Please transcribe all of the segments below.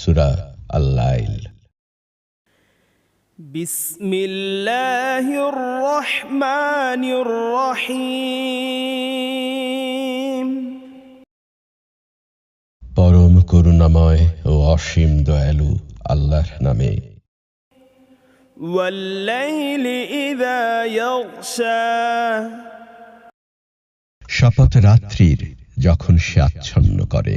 সুরা আল্লাইল بسم الله الرحمن الرحيم পরম করুণাময় ও অসীম দয়ালু আল্লাহর নামে والليل إذا يغشى শপথ রাত্রির যখন সে আচ্ছন্ন করে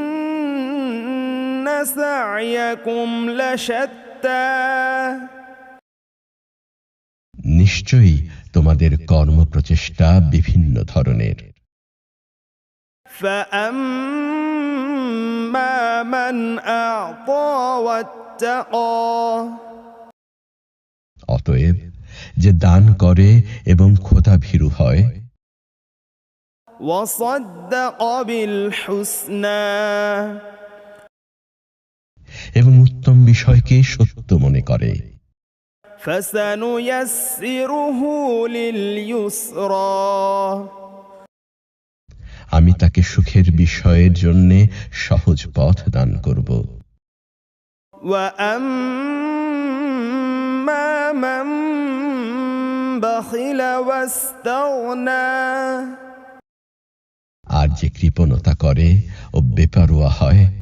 سعيكم لشتى নিশ্চয়ই তোমাদের কর্মপ্রচেষ্টা বিভিন্ন ধরনের فأما من أعطى واتقى অতএব যে দান করে এবং খোদা ভীরু হয় وصدق بالحسنى এবং উত্তম বিষয়কে সত্য মনে করে। আমি তাকে সুখের বিষয়ের জন্যে সহজ পথ দান করব। আর যে কৃপণতা করে ও বেপারুয়া হয়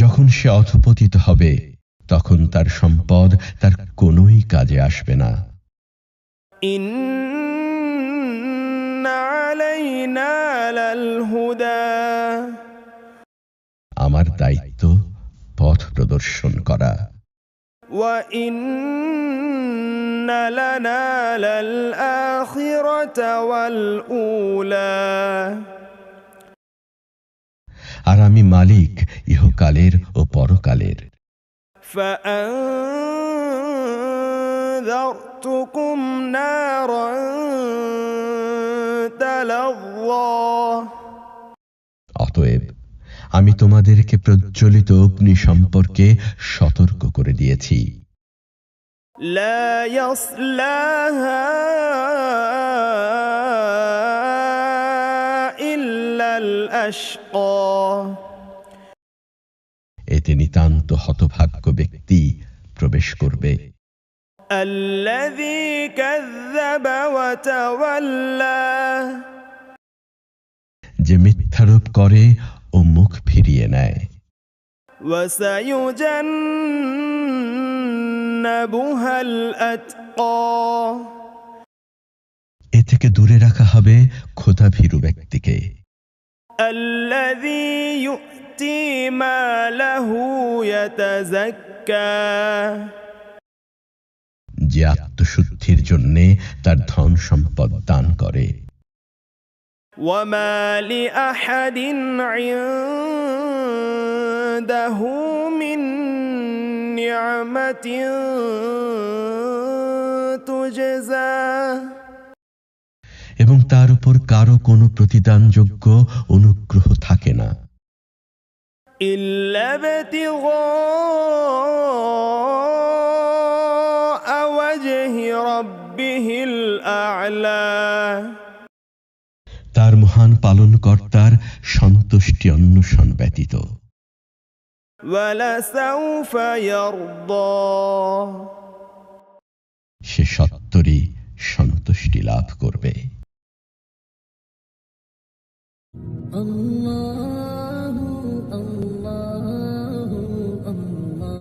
যখন সে অধপতিত হবে তখন তার সম্পদ তার কোনোই কাজে আসবে না إن علينا للهدى আমার দায়িত্ব পথ প্রদর্শন করা وإن لنا للآخرة والأولى আর আমি মালিক ইহকালের ও পরকালের فأنذرتكم نارا تلظى অতএব আমি তোমাদেরকে প্রজ্বলিত অগ্নি সম্পর্কে সতর্ক করে দিয়েছি لا يصلاها এতে নিতান্ত হতভাগ্য ব্যক্তি প্রবেশ করবে। যে মিথ্যারোপ করে ও মুখ ফিরিয়ে নেয়। এ থেকে দূরে রাখা হবে ক্ষুধাভীরু ব্যক্তিকে। الذي يؤتي ماله يتزكى যে আত্মশুদ্ধির জন্যে তার ধন সম্পদ দান করে وما لأحد عنده من نعمة تجزى এবং তার উপর কারও কোনো প্রতিদানযোগ্য অনুগ্রহ থাকে না। তার মহান পালন কর্তার সন্তুষ্টি অন্বেষণ ব্যতীত। সে সত্তরই সন্তুষ্টি লাভ।